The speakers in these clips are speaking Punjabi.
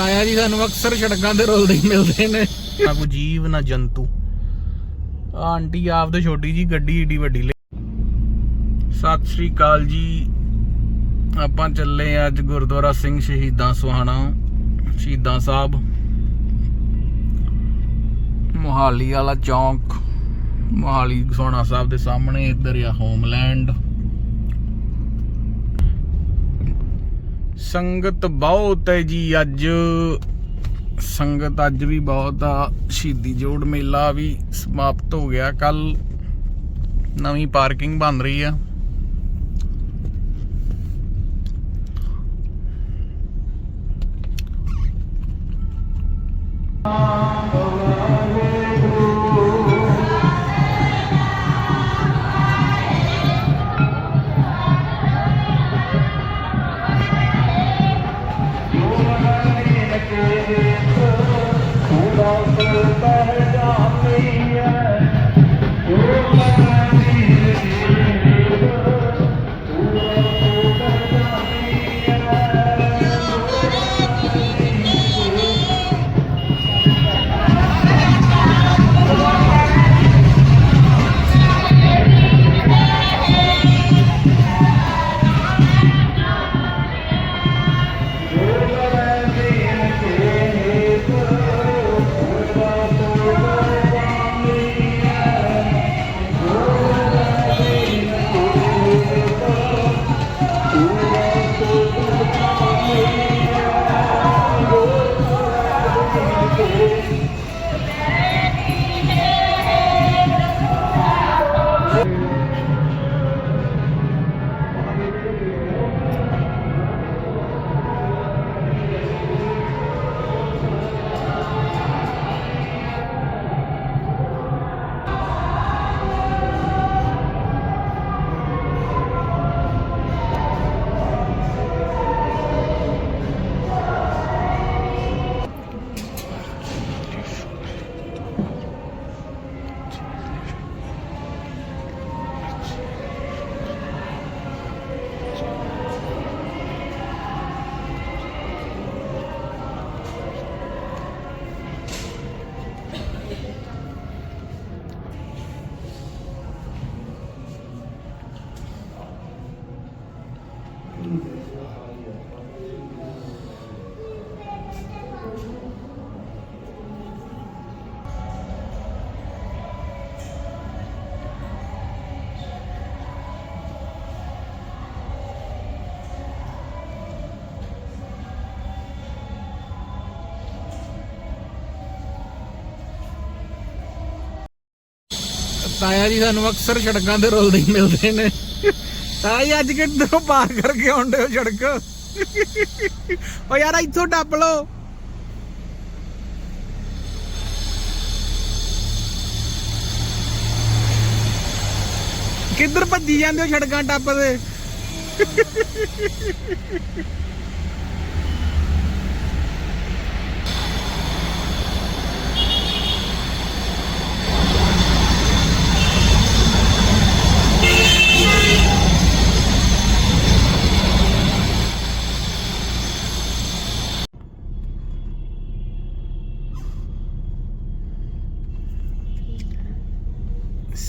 ਆਇਆ ਜੀ, ਸਾਨੂੰ ਅਕਸਰ ਸੜਕਾਂ ਤੇ ਰੋਲਦੇ ਹੀ ਮਿਲਦੇ ਨੇ। ਨਾ ਕੋਈ ਜੀਵ, ਨਾ ਜੰਤੂ। ਆਹ ਆਂਟੀ ਆਪ ਤੇ ਛੋਟੀ ਜੀ ਗੱਡੀ ਏਡੀ ਵੱਡੀ ਲੈ ਸਤਿ ਸ੍ਰੀ ਅਕਾਲ ਜੀ। ਆਪਾਂ ਚੱਲੇ ਆ ਅੱਜ ਗੁਰਦੁਆਰਾ ਸਿੰਘ ਸ਼ਹੀਦਾਂ ਸੁਹਾਣਾ ਸ਼ਹੀਦਾਂ ਸਾਹਿਬ। ਮੋਹਾਲੀ ਵਾਲਾ ਚੌਂਕ, ਮੋਹਾਲੀ ਸੋਹਣਾ ਸਾਹਿਬ ਦੇ ਸਾਹਮਣੇ, ਇੱਧਰ ਆ ਹੋਮਲੈਂਡ। ਸੰਗਤ ਬਹੁਤ ਹੈ ਜੀ ਅੱਜ। ਸੰਗਤ ਅੱਜ ਵੀ ਬਹੁਤ ਆ। ਸ਼ਹੀਦੀ ਜੋੜ ਮੇਲਾ ਵੀ ਸਮਾਪਤ ਹੋ ਗਿਆ। ਕੱਲ ਨਵੀਂ ਪਾਰਕਿੰਗ ਬਣ ਰਹੀ ਆ। ਤਾਇਆ ਜੀ ਸਾਨੂੰ ਅਕਸਰ ਸੜਕਾਂ ਤੇ ਰੁਲਦੇ ਹੀ ਮਿਲਦੇ ਨੇ। ਤਾਇਆ ਅੱਜ ਕਿੱਧਰੋਂ ਪਾਰ ਕਰਕੇ ਆਉਂਦੇ ਹੋ ਸੜਕ? ਓ ਯਾਰ ਇੱਥੋਂ ਟੱਪ ਲਓ। ਕਿੱਧਰ ਭੱਜੀ ਜਾਂਦੇ ਹੋ ਸੜਕਾਂ ਟੱਪਦੇ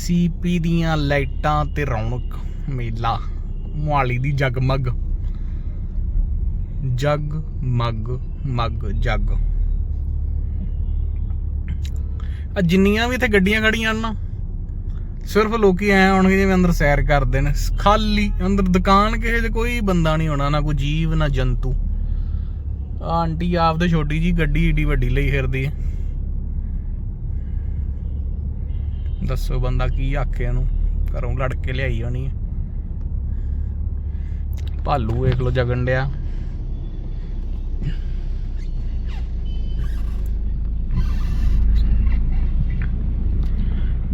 ਸੀਪੀ ਦੀਆਂ ਲਾਈਟਾਂ ਤੇ ਰੌਣਕ ਮੇਲਾ, ਮੁਹਾਲੀ ਦੀ ਜਗਮਗ। ਜਗ, ਮਗ ਮਗ, ਜਗ। ਆ ਜਿੰਨੀਆਂ ਵੀ ਇੱਥੇ ਗੱਡੀਆਂ ਖੜੀਆਂ ਹਨ ਨਾ, ਸਿਰਫ ਲੋਕੀ ਐ ਆਉਣਗੇ ਜਿਵੇਂ ਅੰਦਰ ਸੈਰ ਕਰਦੇ ਨੇ। ਖਾਲੀ ਅੰਦਰ ਦੁਕਾਨ ਕਿਸੇ ਦੇ ਕੋਈ ਬੰਦਾ ਨਹੀਂ ਹੋਣਾ, ਨਾ ਕੋਈ ਜੀਵ, ਨਾ ਜੰਤੂ। ਆਂਟੀ ਆਪ ਤੇ ਛੋਟੀ ਜੀ ਗੱਡੀ ਏਡੀ ਵੱਡੀ ਲਈ ਫਿਰਦੀ ਹੈ। ਦੱਸੋ ਬੰਦਾ ਕੀ ਆਖੇ ਇਹਨੂੰ? ਘਰੋਂ ਲੜ ਕੇ ਲਿਆਈ ਹੋਣੀ ਹੈ ਭਾਲੂ ਵੇਖ ਲੋ ਜਗਣ ਡਿਆ।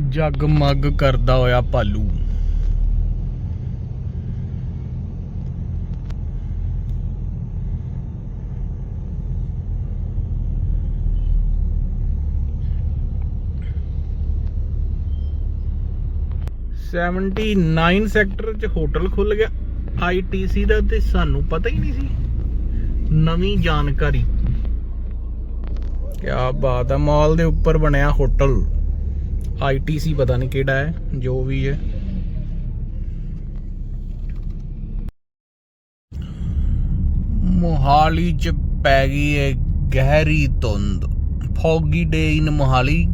ਜਗ ਮਗ ਕਰਦਾ ਹੋਇਆ ਭਾਲੂ। 79 ਸੈਕਟਰ ਚ ਹੋਟਲ ਖੁੱਲ ਗਿਆ। ਆਈਟੀਸੀ ਦਾ ਤੇ ਸਾਨੂੰ ਪਤਾ ਹੀ ਨਹੀਂ ਸੀ। ਨਵੀਂ ਜਾਣਕਾਰੀ। ਕਿਆ ਬਾਤ ਹੈ ਮਾਲ ਦੇ ਉੱਪਰ ਬਣਿਆ ਹੋਟਲ। ਆਈਟੀਸੀ ਪਤਾ ਨਹੀਂ ਕਿਹੜਾ ਹੈ, ਜੋ ਵੀ ਹੈ। ਮੋਹਾਲੀ ਚ ਪੈ ਗਈ ਹੈ ਗਹਿਰੀ ਧੁੰਦ। ਫੌਗੀ ਡੇ ਇਨ ਮੋਹਾਲੀ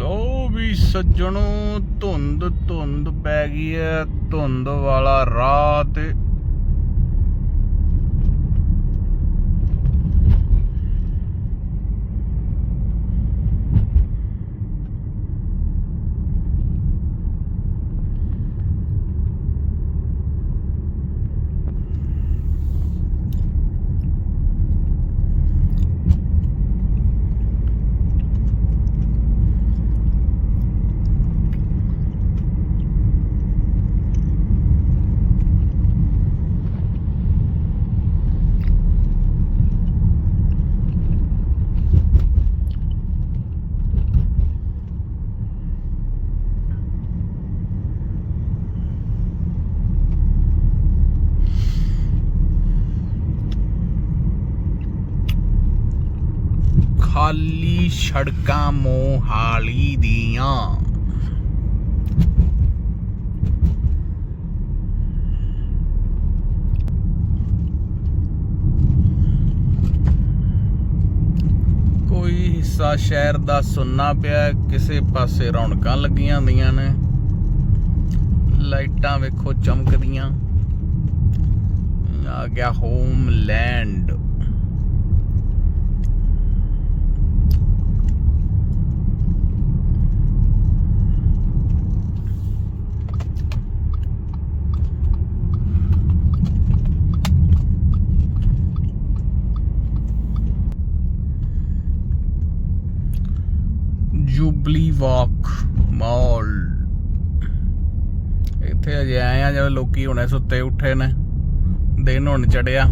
ਲੋ ਵੀ ਸੱਜਣੋ ਧੁੰਦ ਧੁੰਦ ਪੈ ਗਈ ਹੈ ਧੁੰਦ ਵਾਲਾ ਰਾਤ ਖਾਲੀ ਸੜਕਾਂ ਮੋਹਾਲੀ ਦੀਆਂ। ਕੋਈ ਹਿੱਸਾ ਸ਼ਹਿਰ ਦਾ ਸੁੰਨਾ ਪਿਆ, ਕਿਸੇ ਪਾਸੇ ਰੌਣਕਾਂ ਲੱਗੀਆਂ ਹੁੰਦੀਆਂ ਨੇ। ਲਾਈਟਾਂ ਵੇਖੋ ਚਮਕਦੀਆਂ। ਆ ਗਿਆ ਹੋਮਲੈਂਡ। ਵਾਕ ਮਾਲ ਇੱਥੇ ਅਜੇ ਆਏ ਆ, ਜਦੋਂ ਲੋਕੀ ਹੁਣੇ ਸੁੱਤੇ ਉੱਠੇ ਨੇ, ਦਿਨ ਹੁਣ ਚੜਿਆ